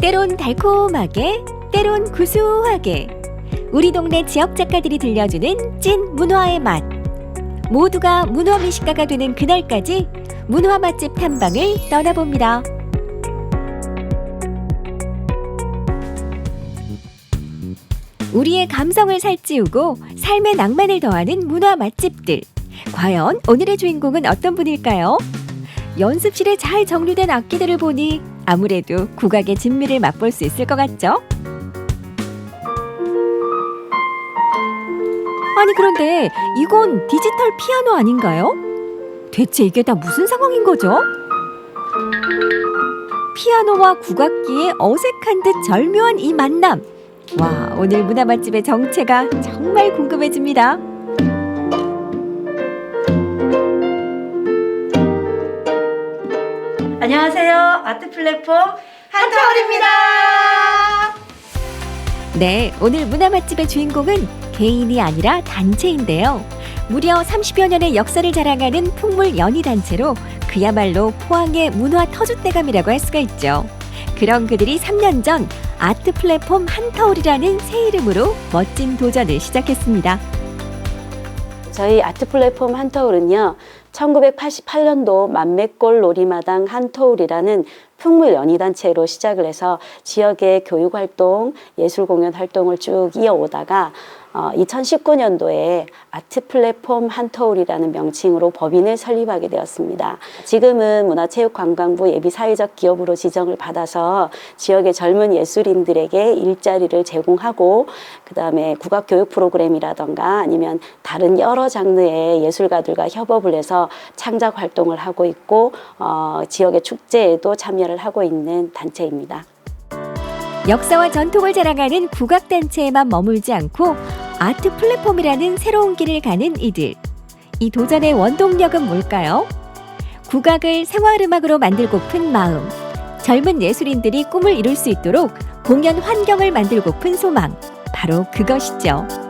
때론 달콤하게, 때론 구수하게. 우리 동네 지역 작가들이 들려주는 찐 문화의 맛. 모두가 문화 미식가가 되는 그날까지 문화 맛집 탐방을 떠나봅니다. 우리의 감성을 살찌우고 삶의 낭만을 더하는 문화 맛집들. 과연 오늘의 주인공은 어떤 분일까요? 연습실에 잘 정리된 악기들을 보니 아무래도 국악의 진미를 맛볼 수 있을 것 같죠? 아니 그런데 이건 디지털 피아노 아닌가요? 대체 이게 다 무슨 상황인 거죠? 피아노와 국악기의 어색한 듯 절묘한 이 만남. 와, 오늘 문화 맛집의 정체가 정말 궁금해집니다. 안녕하세요. 아트 플랫폼 한타월입니다. 네, 오늘 문화 맛집의 주인공은 개인이 아니라 단체인데요. 무려 30여 년의 역사를 자랑하는 풍물 연희 단체로 그야말로 포항의 문화 터줏대감이라고 할 수가 있죠. 그런 그들이 3년 전 아트 플랫폼 한터울이라는 새 이름으로 멋진 도전을 시작했습니다. 저희 아트 플랫폼 한터울은요. 1988년도 만맥골 놀이마당 한터울이라는 풍물 연희단체로 시작을 해서 지역의 교육 활동, 예술 공연 활동을 쭉 이어오다가 어, 2019년도에 아트 플랫폼 한터울이라는 명칭으로 법인을 설립하게 되었습니다. 지금은 문화체육관광부 예비 사회적 기업으로 지정을 받아서 지역의 젊은 예술인들에게 일자리를 제공하고 그 다음에 국악 교육 프로그램이라던가 아니면 다른 여러 장르의 예술가들과 협업을 해서 창작 활동을 하고 있고 어, 지역의 축제에도 참여 를 하고 있는 단체입니다. 역사와 전통을 자랑하는 국악단체에만 머물지 않고 아트 플랫폼이라는 새로운 길을 가는 이들. 이 도전의 원동력은 뭘까요? 국악을 생활음악으로 만들고픈 마음. 젊은 예술인들이 꿈을 이룰 수 있도록 공연 환경을 만들고픈 소망. 바로 그것이죠.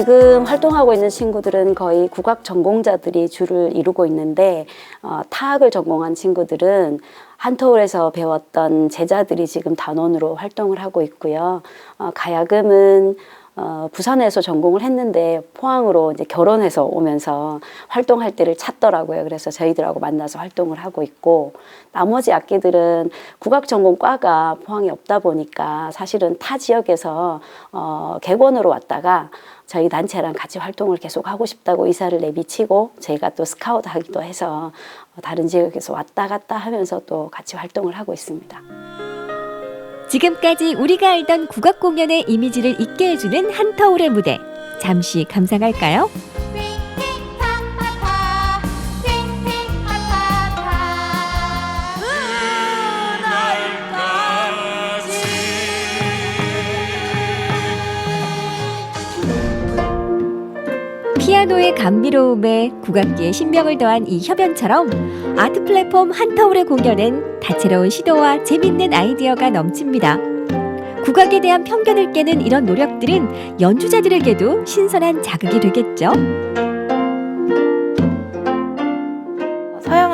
지금 활동하고 있는 친구들은 거의 국악 전공자들이 주를 이루고 있는데 어, 타악을 전공한 친구들은 한터울에서 배웠던 제자들이 지금 단원으로 활동을 하고 있고요. 어, 가야금은 어, 부산에서 전공을 했는데 포항으로 이제 결혼해서 오면서 활동할 때를 찾더라고요. 그래서 저희들하고 만나서 활동을 하고 있고 나머지 악기들은 국악 전공 과가 포항에 없다 보니까 사실은 타 지역에서 어, 객원으로 왔다가 저희 단체랑 같이 활동을 계속 하고 싶다고 의사를 내비치고 저희가 또 스카우트 하기도 해서 어, 다른 지역에서 왔다 갔다 하면서 또 같이 활동을 하고 있습니다. 지금까지 우리가 알던 국악 공연의 이미지를 잊게 해주는 한 터울의 무대. 잠시 감상할까요? 피아노의 감미로움에 국악기의 신명을 더한 이 협연처럼 아트 플랫폼 한터울의 공연엔 다채로운 시도와 재밌는 아이디어가 넘칩니다. 국악에 대한 편견을 깨는 이런 노력들은 연주자들에게도 신선한 자극이 되겠죠.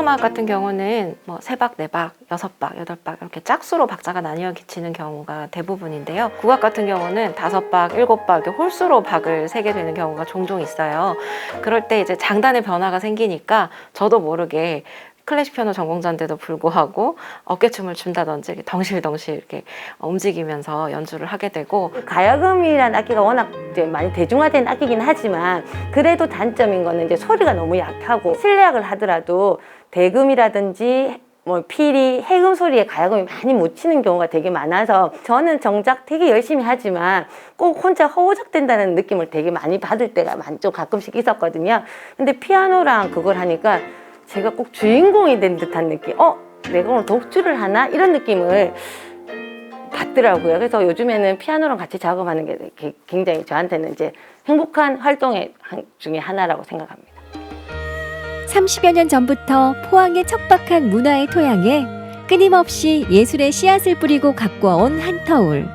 음악 같은 경우는 뭐세 박, 네 박, 여섯 박, 여덟 박 이렇게 짝수로 박자가 나뉘어 기치는 경우가 대부분인데요. 국악 같은 경우는 다섯 박, 일곱 박 이렇게 홀수로 박을 세게 되는 경우가 종종 있어요. 그럴 때 이제 장단의 변화가 생기니까 저도 모르게 클래식 피아노 전공자인데도 불구하고 어깨춤을 춘다든지 덩실덩실 이렇게 움직이면서 연주를 하게 되고 가야금이라는 악기가 워낙 많이 대중화된 악기긴 하지만 그래도 단점인 거는 이제 소리가 너무 약하고 실내악을 하더라도 대금이라든지 뭐 피리, 해금 소리에 가야금이 많이 못 치는 경우가 되게 많아서 저는 정작 되게 열심히 하지만 꼭 혼자 허우적된다는 느낌을 되게 많이 받을 때가 많, 좀 가끔씩 있었거든요. 근데 피아노랑 그걸 하니까 제가 꼭 주인공이 된 듯한 느낌. 어, 내가 오늘 독주를 하나? 이런 느낌을 받더라고요. 그래서 요즘에는 피아노랑 같이 작업하는 게 굉장히 저한테는 이제 행복한 활동의 한- 중에 하나라고 생각합니다. 30여 년 전부터 포항의 척박한 문화의 토양에 끊임없이 예술의 씨앗을 뿌리고 가꾸어 온 한터울.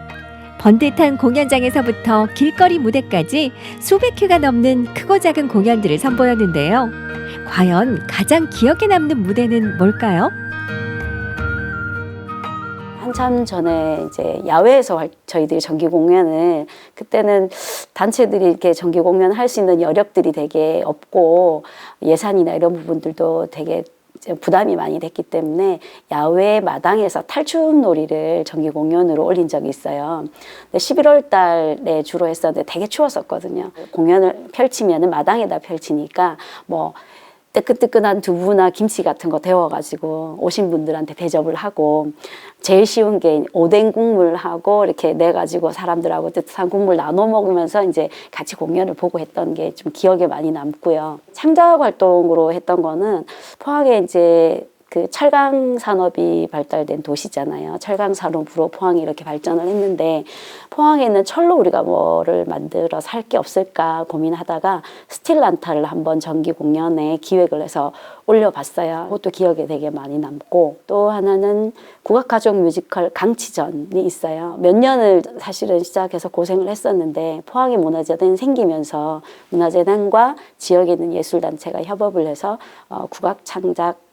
번듯한 공연장에서부터 길거리 무대까지 수백 회가 넘는 크고 작은 공연들을 선보였는데요. 과연 가장 기억에 남는 무대는 뭘까요? 한참 전에 이제 야외에서 활- 저희들이 정기 공연을 그때는 단체들이 이렇게 정기 공연을 할수 있는 여력들이 되게 없고 예산이나 이런 부분들도 되게 부담이 많이 됐기 때문에 야외 마당에서 탈춤 놀이를 정기 공연으로 올린 적이 있어요. 근데 11월 달에 주로 했었는데 되게 추웠었거든요. 공연을 펼치면은 마당에다 펼치니까 뭐 뜨끈뜨끈한 두부나 김치 같은 거 데워가지고 오신 분들한테 대접을 하고 제일 쉬운 게 오뎅 국물 하고 이렇게 내 가지고 사람들하고 뜨뜻한 국물 나눠 먹으면서 이제 같이 공연을 보고 했던 게 좀 기억에 많이 남고요. 창작 활동으로 했던 거는 포항에 이제 그 철강 산업이 발달된 도시잖아요. 철강 산업으로 포항이 이렇게 발전을 했는데 포항에 있는 철로 우리가 뭐를 만들어 살 게 없을까 고민하다가 스틸란타를 한번 정기 공연에 기획을 해서 올려봤어요. 그것도 기억에 되게 많이 남고 또 하나는 국악가족 뮤지컬 강치전이 있어요. 몇 년을 사실은 시작해서 고생을 했었는데 포항에 문화재단이 생기면서 문화재단과 지역에 있는 예술단체가 협업을 해서 어, 국악 창작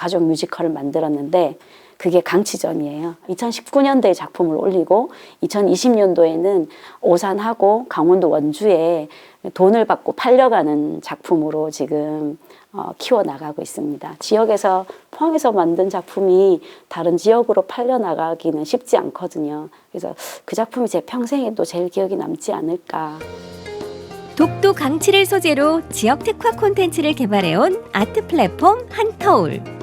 가족 뮤지컬을 만들었는데 그게 강치전이에요. 2019년도에 작품을 올리고 2020년도에는 오산하고 강원도 원주에 돈을 받고 팔려가는 작품으로 지금 어, 키워나가고 있습니다. 지역에서 포항에서 만든 작품이 다른 지역으로 팔려나가기는 쉽지 않거든요. 그래서 그 작품이 제 평생에도 제일 기억이 남지 않을까. 독도 강치를 소재로 지역 특화 콘텐츠를 개발해온 아트 플랫폼 한터울.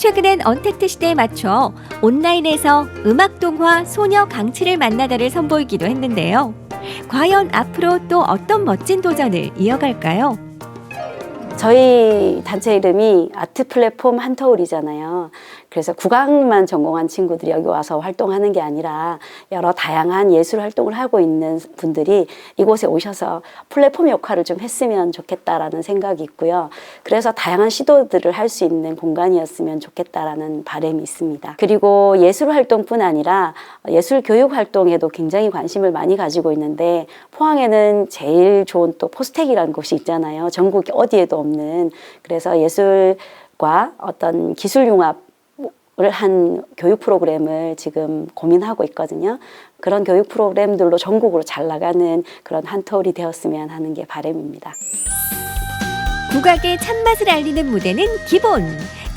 최근엔 언택트 시대에 맞춰 온라인에서 음악 동화 소녀 강치를 만나다를 선보이기도 했는데요. 과연 앞으로 또 어떤 멋진 도전을 이어갈까요? 저희 단체 이름이 아트 플랫폼 한터울이잖아요. 그래서 국악만 전공한 친구들이 여기 와서 활동하는 게 아니라 여러 다양한 예술 활동을 하고 있는 분들이 이곳에 오셔서 플랫폼 역할을 좀 했으면 좋겠다라는 생각이 있고요. 그래서 다양한 시도들을 할 수 있는 공간이었으면 좋겠다라는 바람이 있습니다. 그리고 예술 활동뿐 아니라 예술 교육 활동에도 굉장히 관심을 많이 가지고 있는데 포항에는 제일 좋은 또 포스텍이라는 곳이 있잖아요. 전국 어디에도 없는 그래서 예술과 어떤 기술 융합 을 한 교육 프로그램을 지금 고민하고 있거든요. 그런 교육 프로그램들로 전국으로 잘 나가는 그런 한터울이 되었으면 하는 게 바람입니다. 국악의 참맛을 알리는 무대는 기본.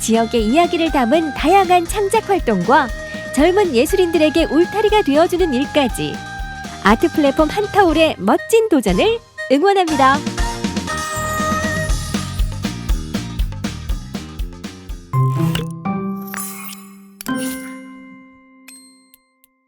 지역의 이야기를 담은 다양한 창작 활동과 젊은 예술인들에게 울타리가 되어주는 일까지. 아트 플랫폼 한터울의 멋진 도전을 응원합니다.